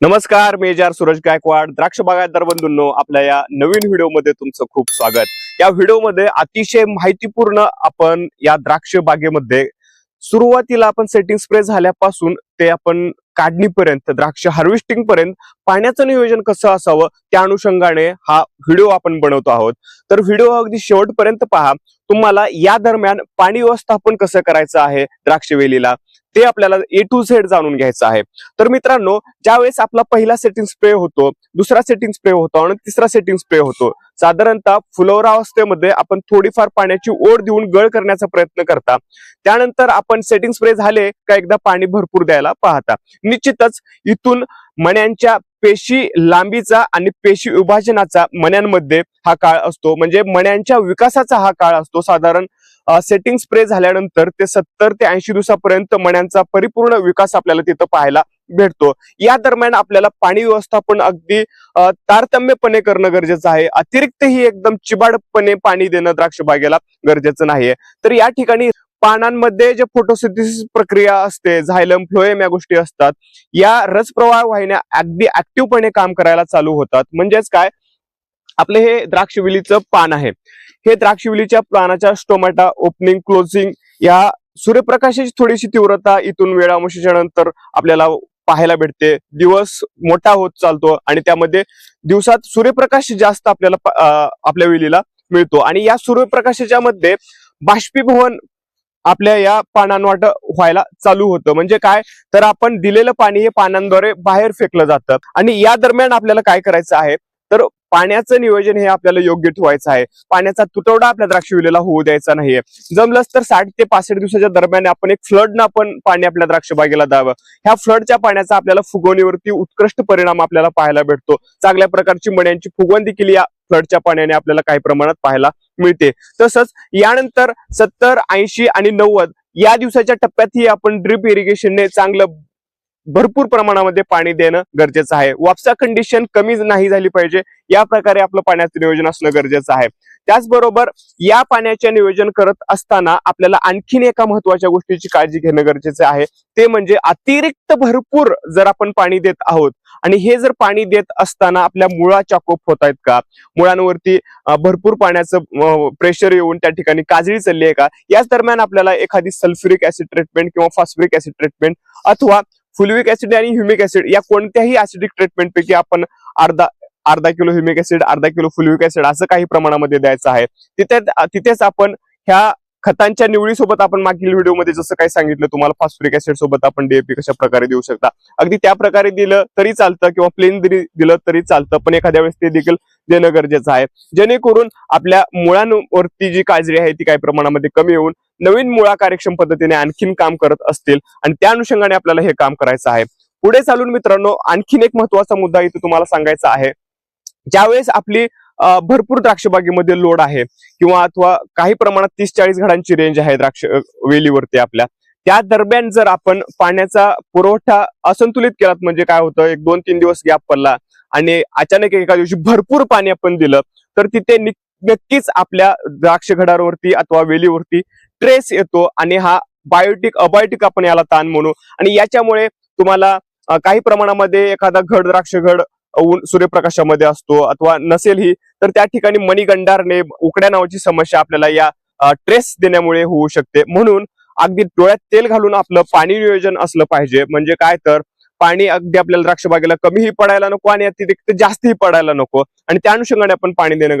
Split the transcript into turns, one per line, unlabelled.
नमस्कार मेजर सूरज गायकवाड. द्राक्ष बागायतदार बंधूंनो आपल्या या नवीन व्हिडिओमध्ये तुमचं खूप स्वागत. या व्हिडिओमध्ये अतिशय माहितीपूर्ण आपण या द्राक्ष बागेमध्ये सुरुवातीला आपण सेटिंग स्प्रे झाल्यापासून ते आपण काढणीपर्यंत द्राक्ष हार्वेस्टिंग पर्यंत पाण्याचं नियोजन कसं असावं त्या अनुषंगाने हा व्हिडिओ आपण बनवतो आहोत. तर व्हिडिओ अगदी शेवटपर्यंत पहा. तुम्हाला या दरम्यान पाणी व्यवस्थापन कसं करायचं आहे द्राक्ष वेलीला? ते आपल्याला ए टू झेड जाणून घ्यायचं आहे. तर मित्रांनो ज्यावेळेस आपला पहिला सेटिंग स्प्रे होतो दुसरा सेटिंग स्प्रे होतो आणि तिसरा सेटिंग स्प्रे होतो साधारणतः फुलवरा अवस्थेमध्ये आपण थोडीफार पाण्याची ओढ देऊन गळ करण्याचा प्रयत्न करता. त्यानंतर आपण सेटिंग स्प्रे झाले का एकदा पाणी भरपूर द्यायला पाहता. निश्चितच इथून मण्यांच्या पेशी लांबीचा आणि पेशी विभाजनाचा मण्यांमध्ये हा काळ असतो. म्हणजे मण्यांच्या विकासाचा हा काळ असतो. साधारण सेटिंग स्प्रे झाल्यानंतर ते सत्तर ते ऐंशी दिवसापर्यंत मण्यांचा परिपूर्ण विकास आपल्याला तिथं पाहायला भेटतो. या दरम्यान आपल्याला पाणी व्यवस्थापन अगदी तारतम्यपणे करणं गरजेचं आहे. अतिरिक्त ही एकदम चिबाडपणे पाणी देणं द्राक्ष बागेला गरजेचं नाहीये. तर या ठिकाणी पानांमध्ये जे फोटोसिंथेसिस प्रक्रिया असते झायलम फ्लोएम या गोष्टी असतात या रसप्रवाह वाहिन्या अगदी ऍक्टिव्हपणे काम करायला चालू होतात. म्हणजेच काय? आपले हे द्राक्षविलीचं पान आहे. हे द्राक्षविलीच्या पानाच्या स्टोमॅटा ओपनिंग क्लोजिंग या सूर्यप्रकाशाची थोडीशी तीव्रता इथून वेळामुशीच्या नंतर आपल्याला पाहायला भेटते. दिवस मोठा होत चालतो आणि त्यामध्ये दिवसात सूर्यप्रकाश जास्त आपल्याला आपल्या वेलीला मिळतो. आणि या सूर्यप्रकाशाच्या मध्ये बाष्पीभवन आपल्या या पानांवाट व्हायला चालू होतं. म्हणजे काय? तर आपण दिलेलं पाणी हे पानांद्वारे बाहेर फेकलं जातं. आणि या दरम्यान आपल्याला काय करायचं आहे? तर पाण्याचं नियोजन हे आपल्याला योग्य ठेवायचं आहे. पाण्याचा तुटवडा आपल्या द्राक्षविलेला होऊ द्यायचा नाहीये. जमलंच तर साठ ते पासष्ट दिवसाच्या दरम्यान आपण एक फ्लडनं आपण पाणी आपल्या द्राक्ष बागेला द्यावं. ह्या फ्लडच्या पाण्याचा आपल्याला फुगवणीवरती उत्कृष्ट परिणाम आपल्याला पाहायला भेटतो. चांगल्या प्रकारची मण्यांची फुगवण देखील या फ्लडच्या पाण्याने आपल्याला काही प्रमाणात पाहायला मिळते. तसंच यानंतर सत्तर ऐंशी आणि नव्वद या दिवसाच्या टप्प्यातही आपण ड्रिप इरिगेशनने चांगलं भरपूर प्रमाणामध्ये पाणी देणं गरजेचं आहे. वापसा कंडिशन कमी नाही झाली पाहिजे. या प्रकारे आपलं पाण्याचं नियोजन असणं गरजेचं आहे. त्याचबरोबर या पाण्याचे नियोजन करत असताना आपल्याला आणखीन एका महत्त्वाच्या गोष्टीची काळजी घेणं गरजेचं आहे. ते म्हणजे अतिरिक्त भरपूर जर आपण पाणी देत आहोत आणि हे जर पाणी देत असताना आपल्या मुळाच्या कोप होत आहेत का? मुळांवरती भरपूर पाण्याचं प्रेशर येऊन त्या ठिकाणी काजळी चालली आहे का? याच दरम्यान आपल्याला एखादी सल्फ्युरिक ऍसिड ट्रीटमेंट किंवा फॉस्फरिक ऍसिड ट्रीटमेंट अथवा फुलविक ऍसिड आणि ह्युमिक ऍसिड या कोणत्याही ऍसिडिक ट्रीटमेंट पैकी आपण अर्धा अर्धा किलो ह्युमिक ऍसिड अर्धा किलो फुलविक ऍसिड असं काही प्रमाणामध्ये द्यायचं आहे. तिथे तिथेच आपण ह्या खतांच्या निवडीसोबत आपण मागील व्हिडिओमध्ये जसं काही सांगितलं तुम्हाला फॉस्फरिक ऍसिड सोबत आपण डीएपी कशा प्रकारे देऊ शकता. अगदी त्या प्रकारे दिलं तरी चालतं किंवा प्लेन दिलं तरी चालतं पण एखाद्या वेळेस ते देखील देणं गरजेचं आहे. जेणेकरून आपल्या मुळांवरती जी काळजी आहे ती काही प्रमाणामध्ये कमी होऊन नवीन मुळा कार्यक्षम पद्धतीने आणखीन काम करत असतील आणि त्या अनुषंगाने आपल्याला हे काम करायचं आहे. पुढे चालून मित्रांनो आणखीन एक महत्त्वाचा मुद्दा इथे तुम्हाला सांगायचा आहे. ज्यावेळेस आपली भरपूर द्राक्षबागेमध्ये लोड आहे किंवा अथवा काही प्रमाणात तीस चाळीस घडांची रेंज आहे द्राक्ष वेलीवरती आपल्या त्या दरम्यान जर आपण पाण्याचा पुरवठा असंतुलित केला म्हणजे काय होतं? एक दोन तीन दिवस गॅप पडला आणि अचानक एका दिवशी भरपूर पाणी आपण दिलं तर तिथे नक्कीच आपल्या द्राक्ष घडावरती अथवा वेलीवरती ट्रेस येतो आणि हा बायोटिक अबायोटिक आपण याला ताण म्हणू. आणि याच्यामुळे तुम्हाला काही प्रमाणामध्ये एखादा घड द्राक्ष घड ऊन सूर्यप्रकाशामध्ये असतो अथवा नसेलही तर त्या ठिकाणी मणिगंडारने उकड्या नावाची समस्या आपल्याला या ट्रेस देण्यामुळे होऊ शकते. म्हणून अगदी डोळ्यात तेल घालून आपलं पाणी नियोजन असलं पाहिजे. म्हणजे काय तर पाणी अगदी आपल्याला द्राक्षबागेला कमीही पडायला नको आणि अतिरिक्त जास्तही पडायला नको. आणि त्या अनुषंगाने आपण पाणी देणं